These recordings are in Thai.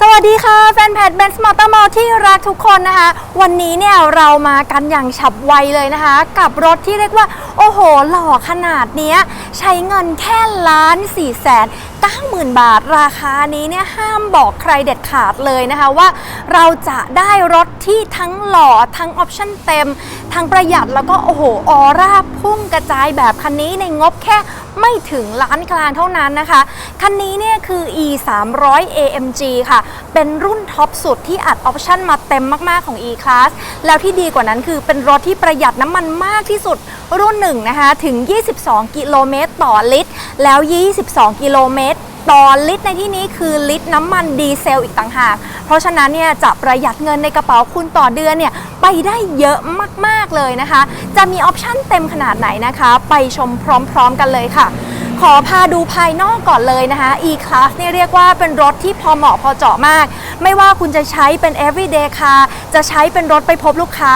สวัสดีค่ะ แฟนเพจเบนส์มอเตอร์มอลที่รักทุกคนนะคะ วันนี้เนี่ยเรามากันอย่างฉับไวเลยนะคะ กับรถที่เรียกว่า โอ้โห หล่อขนาดนี้ใช้เงินแค่ล้านสี่แสนเก้าหมื่นบาทราคานี้เนี่ยห้ามบอกใครเด็ดขาดเลยนะคะว่า เราจะได้รถที่ทั้งหล่อทั้งออปชั่นเต็ม ทั้งประหยัดแล้วก็โอ้โหออร่าพุ่งกระจายแบบคันนี้ในงบแค่ไม่ถึงล้านกลางเท่านั้นนะคะ คันนี้เนี่ยคือ e 3 0 0 AMG ค่ะ เป็นรุ่นท็อปสุดที่อัดออปชั่นมาเต็มมากๆของ e class แล้วที่ดีกว่านั้นคือเป็นรถที่ประหยัดน้ำมันมากที่สุดรุ่นหนึ่งนะคะถึง 22 กิโลเมตรต่อลิตร แล้ว 22 กิโลเมตรต่อลิตรในที่นี้คือลิตรน้ำมันดีเซลอีกต่างหาก เพราะฉะนั้นเนี่ยจะประหยัดเงินในกระเป๋าคุณต่อเดือนเนี่ยไปได้เยอะมาก ๆ เลยนะคะ จะมีออปชั่นเต็มขนาดไหนนะคะ ไปชมพร้อม ๆ กันเลยค่ะ ขอพาดูภายนอกก่อนเลยนะคะ e-class เนี่ยเรียกว่าเป็นรถที่พอเหมาะพอเจาะมาก ไม่ว่าคุณจะใช้เป็น everyday car จะใช้เป็นรถไปพบลูกค้า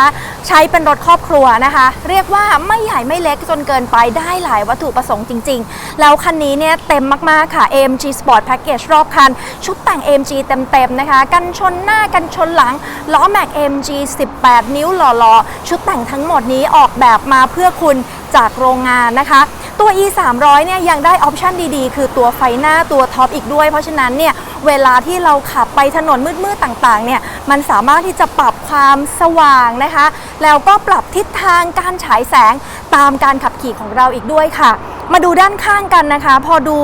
ใช้เป็นรถครอบครัวนะคะ เรียกว่าไม่ใหญ่ไม่เล็กจนเกินไปได้หลายวัตถุประสงค์จริง ๆ แล้วคันนี้เนี่ยเต็มมากๆค่ะ AMG Sport Package รอบคัน ชุดแต่ง AMG เต็มๆนะคะ กันชนหน้ากันชนหลังล้อแม็ก AMG 18 นิ้วหล่อๆชุดแต่งทั้งหมดนี้ออกแบบมาเพื่อคุณจากโรงงานนะคะ ตัว e 3 0 0เนี่ยยังได้ออปชันดีๆ คือตัวไฟหน้าตัวท็อปอีกด้วย เพราะฉะนั้นเนี่ยเวลาที่เราขับไปถนนมืดๆต่างๆเนี่ยมันสามารถที่จะปรับความสว่างนะคะ แล้วก็ปรับทิศทางการฉายแสงตามการขับขี่ของเราอีกด้วยค่ะ มาดูด้านข้างกันนะคะ พอดู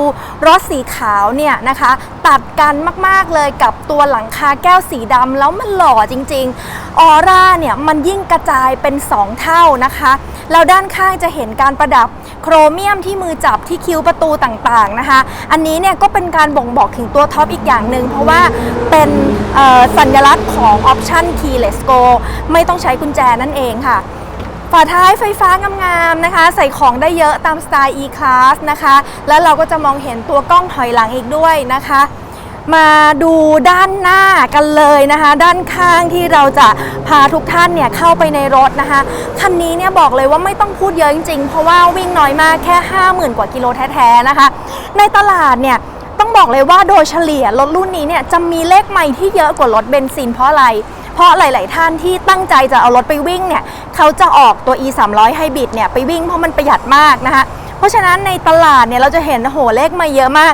รถสีขาวเนี่ยนะคะ ตัดกันมากๆเลยกับตัวหลังคาแก้วสีดำแล้วมันหล่อจริงๆออร่าเนี่ยมันยิ่งกระจายเป็น 2 เท่านะคะแล้วด้านข้างจะเห็นการประดับโครเมียมที่มือจับที่คิ้วประตูต่างๆนะคะ อันนี้เนี่ยก็เป็นการบ่งบอกถึงตัวท็อปอีกอย่างหนึ่งเพราะว่าเป็นสัญลักษณ์ของออปชั่น Keyless Go ไม่ต้องใช้กุญแจนั่นเองค่ะ ฝาท้ายไฟฟ้างามๆนะคะ ใส่ของได้เยอะตามสไตล์ e-class นะคะ แล้วเราก็จะมองเห็นตัวกล้องถอยหลังอีกด้วยนะคะ มาดูด้านหน้ากันเลยนะคะ ด้านข้างที่เราจะพาทุกท่านเนี่ยเข้าไปในรถนะคะคันนี้เนี่ยบอกเลยว่าไม่ต้องพูดเยอะจริงๆ เพราะว่าวิ่งน้อยมากแค่ 50,000 กว่ากิโลแท้ๆนะคะ ในตลาดเนี่ยต้องบอกเลยว่าโดยเฉลี่ยรถรุ่นนี้เนี่ยจะมีเลขใหม่ที่เยอะกว่ารถเบนซินเพราะอะไร เพราะหลาย ๆ ท่านที่ตั้งใจจะเอารถไปวิ่งเนี่ยเขาจะออกตัว e 3 0 0 Hybrid เนี่ยไปวิ่งเพราะมันประหยัดมากนะคะเพราะฉะนั้นในตลาดเนี่ยเราจะเห็นโอ้โหเลขมาเยอะมาก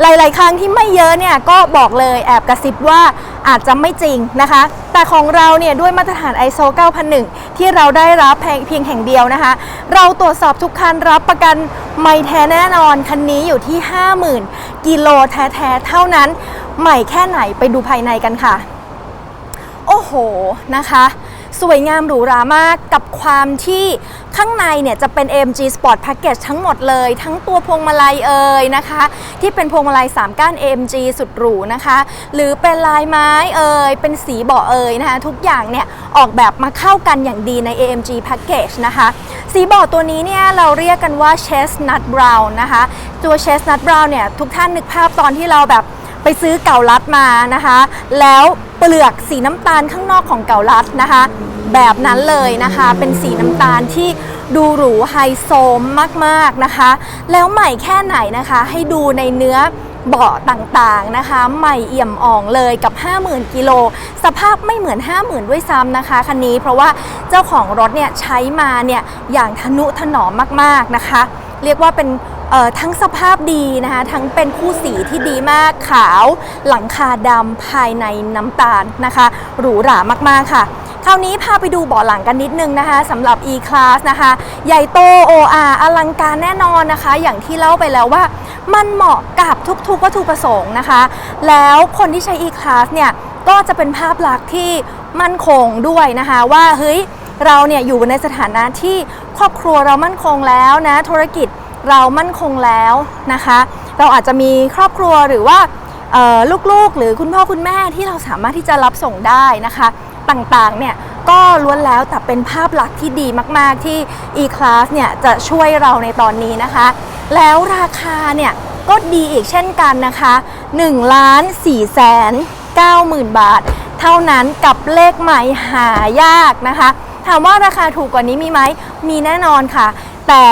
หลาย ๆ ครั้งที่ไม่เยอะเนี่ยก็บอกเลยแอบกระซิบว่าอาจจะไม่จริงนะคะ แต่ของเราเนี่ยด้วยมาตรฐาน ISO 9001 ที่เราได้รับเพียงแห่งเดียวนะคะ เราตรวจสอบทุกคันรับประกันไม่แท้แน่นอน คันนี้อยู่ที่ 50,000 กิโลแท้ ๆ เท่านั้น ใหม่แค่ไหนไปดูภายในกันค่ะ โอ้โหนะคะ สวยงามหรูหรามากกับความที่ข้างในเนี่ยจะเป็น AMG Sport Package ทั้งหมดเลย ทั้งตัวพวงมาลัยเอ่ยนะคะ ที่เป็นพวงมาลัย3ก้าน AMG สุดหรูนะคะ หรือเป็นลายไม้เอ่ยเป็นสีเบาะเอ่ยนะคะ ทุกอย่างเนี่ยออกแบบมาเข้ากันอย่างดีใน AMG Package นะคะ สีเบาะตัวนี้เนี่ยเราเรียกกันว่า Chestnut Brown นะคะ ตัว Chestnut Brown เนี่ยทุกท่านนึกภาพตอนที่เราแบบไปซื้อเก่าลัดมานะคะ แล้ว เปลือกสีน้ำตาลข้างนอกของเก่าลัดนะคะ แบบนั้นเลยนะคะ เป็นสีน้ำตาลที่ดูหรูไฮโซมากๆนะคะ แล้วใหม่แค่ไหนนะคะ ให้ดูในเนื้อเบาะต่างๆนะคะ ใหม่เอี่ยมอ่องเลยกับ 50,000 กิโล สภาพไม่เหมือน 50,000 ด้วยซ้ำนะคะคันนี้เพราะว่าเจ้าของรถเนี่ยใช้มาเนี่ยอย่างทนุถนอมมากๆนะคะ เรียกว่าเป็น ทั้งสภาพดีนะคะ ทั้งเป็นคู่สีที่ดีมากขาว หลังคาดำภายในน้ำตาลนะคะ หรูหรามากๆค่ะคราวนี้พาไปดูเบาะหลังกันนิดนึงนะคะสำหรับ e-class นะคะ ใหญ่โต OR อลังการแน่นอนนะคะ อย่างที่เล่าไปแล้วว่ามันเหมาะกับทุกๆวัตถุประสงค์นะคะ แล้วคนที่ใช้ e-class เนี่ย ก็จะเป็นภาพลักษณ์ที่มั่นคงด้วยนะคะว่าเฮ้ยเราเนี่ยอยู่ในสถานะที่ครอบครัวเรามั่นคงแล้วนะธุรกิจ เรามั่นคงแล้วนะคะ เราอาจจะมีครอบครัวหรือว่าลูกๆ หรือคุณพ่อคุณแม่ที่เราสามารถที่จะรับส่งได้นะคะ ต่างๆเนี่ยก็ล้วนแล้วแต่เป็นภาพลักษณ์ที่ดีมากๆที่ e-class เนี่ยจะช่วยเราในตอนนี้นะคะ แล้วราคาเนี่ยก็ดีอีกเช่นกันนะคะ1ล้าน4แสน9หมื่นบาท เท่านั้นกับเลขใหม่หายากนะคะ ถามว่าราคาถูกกว่านี้มีไหมมีแน่นอนค่ะ แต่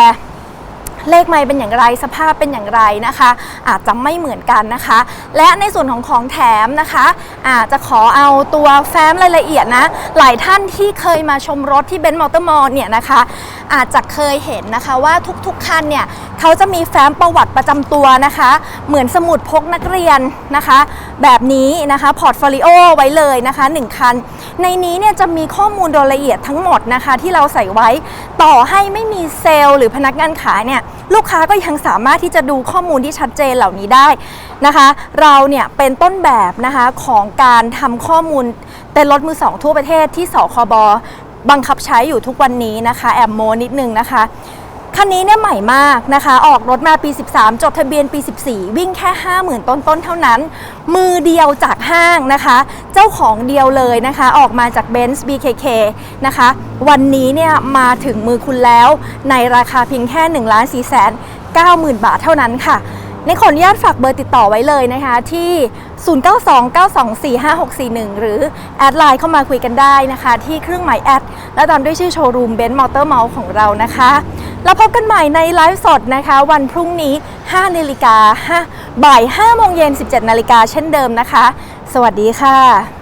เลขไม้เป็นอย่างไรสภาพเป็นอย่างไรนะคะ อาจจะไม่เหมือนกันนะคะ และในส่วนของของแถมนะคะอาจจะขอเอาตัวแฟ้มรายละเอียดนะหลายท่านที่เคยมาชมรถที่เบนซ์มอเตอร์มอลเนี่ยนะคะอาจจะเคยเห็นนะคะว่าทุกๆคันเนี่ยเขาจะมีแฟ้มประวัติประจำตัวนะคะ เหมือนสมุดพกนักเรียนนะคะ แบบนี้นะคะพอร์ตโฟลิโอไว้เลยนะคะ 1 คัน ในนี้เนี่ยจะมีข้อมูลโดยละเอียดทั้งหมดนะคะ ที่เราใส่ไว้ต่อให้ไม่มีเซลล์หรือพนักงานขายเนี่ย ลูกค้าก็ยังสามารถที่จะดูข้อมูลที่ชัดเจนเหล่านี้ได้นะคะ เราเนี่ยเป็นต้นแบบนะคะของการทำข้อมูลเต้นรถมือสองทั่วประเทศที่สคบบังคับใช้อยู่ทุกวันนี้นะคะ แอบโมนิดนึงนะคะ คันนี้เนี่ยใหม่มากนะคะ ออกรถมาปี 13 จดทะเบียนปี 14 วิ่งแค่ 50,000 ต้นๆเท่านั้น มือเดียวจากห้างนะคะ เจ้าของเดียวเลยนะคะ ออกมาจาก Benz BKK นะคะ วันนี้เนี่ยมาถึงมือคุณแล้วในราคาเพียงแค่1 4 9 0 0 0 0 บาทเท่านั้นค่ะ ในขออนุญาตฝากเบอร์ติดต่อไว้เลยนะคะที่ 0929245641 หรือ แอดไลน์เข้ามาคุยกันได้นะคะ ที่เครื่องหมายแอด และตามด้วยชื่อโชว์รูมเบนซ์มอเตอร์เมาส์ของเรานะคะ แล้วพบกันใหม่ในไลฟ์สดนะคะ วันพรุ่งนี้5นาฬิกาบ่าย5โมงเย็น 17นาฬิกาเช่นเดิมนะคะ สวัสดีค่ะ